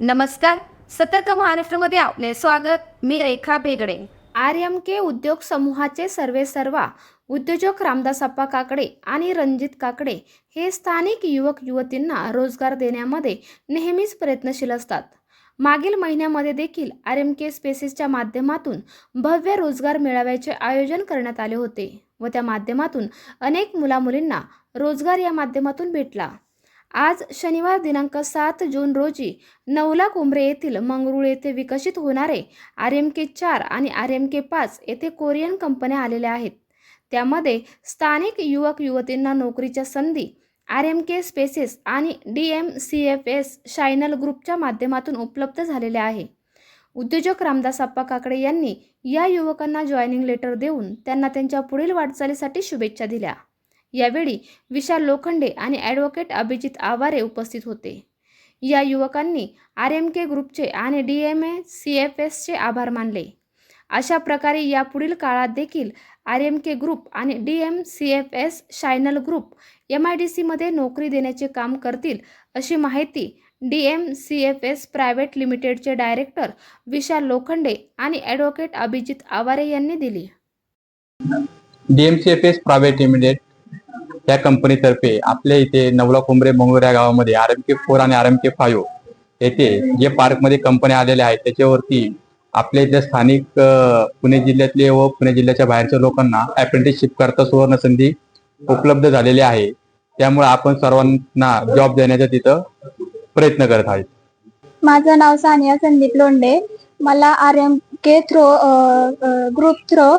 नमस्कार. सतर्क महाराष्ट्रामध्ये आपले स्वागत. मी Rekha Begade R M K उद्योग समूहाचे सर्वे सर्वा उद्योजक रामदास अप्पा काकडे आणि रणजित काकडे हे स्थानिक युवक युवतींना रोजगार देण्यामध्ये नेहमीच प्रयत्नशील असतात. मागील महिन्यामध्ये देखील आर एम के स्पेसेसच्या माध्यमातून भव्य रोजगार मेळाव्याचे आयोजन करण्यात आले होते व त्या माध्यमातून अनेक मुलामुलींना रोजगार या माध्यमातून भेटला. आज शनिवार दिनांक सात जून रोजी नवला कुंभरे येथील मंगरुळ येथे विकसित होणारे आर एम के चार आणि आर एम के पाच येथे कोरियन कंपन्या आलेल्या आहेत. त्यामध्ये स्थानिक युवक युवतींना नोकरीच्या संधी आर एम के स्पेसेस आणि D M C F S शायनल ग्रुपच्या माध्यमातून उपलब्ध झालेल्या आहे. उद्योजक रामदास अप्पा काकडे यांनी या युवकांना जॉईनिंग लेटर देऊन त्यांना त्यांच्या पुढील वाटचालीसाठी शुभेच्छा दिल्या. यावेळी विशाल लोखंडे आणि ॲडव्होकेट अभिजित आवारे उपस्थित होते. या युवकांनी आर एम के ग्रुपचे आणि D M A C F एसचे आभार मानले. अशा प्रकारे यापुढील काळात देखील आर एम के ग्रुप आणि D M C F S शायनल group M I D सीमध्ये नोकरी देण्याचे काम करतील अशी माहिती D M C F S private लिमिटेडचे डायरेक्टर विशाल लोखंडे आणि ॲडव्होकेट अभिजित आवारे यांनी दिली. D M C F S private limited या कंपनीतर्फे आपल्या इथे नवला कुंभरे मंगळूर या गावामध्ये आर एम के फोर आणि आर एम के फाईव्ह येथे जे पार्कमध्ये कंपन्या आलेल्या आहेत त्याच्यावरती आपल्या इथल्या स्थानिक पुणे जिल्ह्यातले व पुणे जिल्ह्याच्या बाहेरच्या लोकांना अप्रेंटिसशिप करता सुवर्ण संधी उपलब्ध झालेली आहे. त्यामुळे आपण सर्वांना जॉब देण्याचा तिथं प्रयत्न करत आहेत. माझं नाव सानिया संदीप लोंडे मला R M K through group through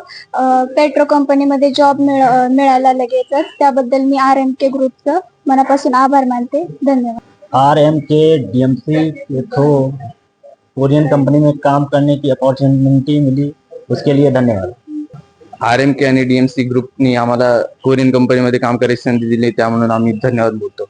petro company कंपनीमध्ये जॉब मिळ मिळाला लगेचच. त्याबद्दल मी आर एम के ग्रुपचं मनापासून आभार मानते. धन्यवाद. R M K D M C K through Korean company में काम करने की अपॉर्चुनिटी मिली. उसके लिए धन्यवाद. आर एम के आणि डीएमसी ग्रुपनी आम्हाला कोरियन कंपनीमध्ये काम करायची संधी दिली त्या म्हणून आम्ही धन्यवाद बोलतो.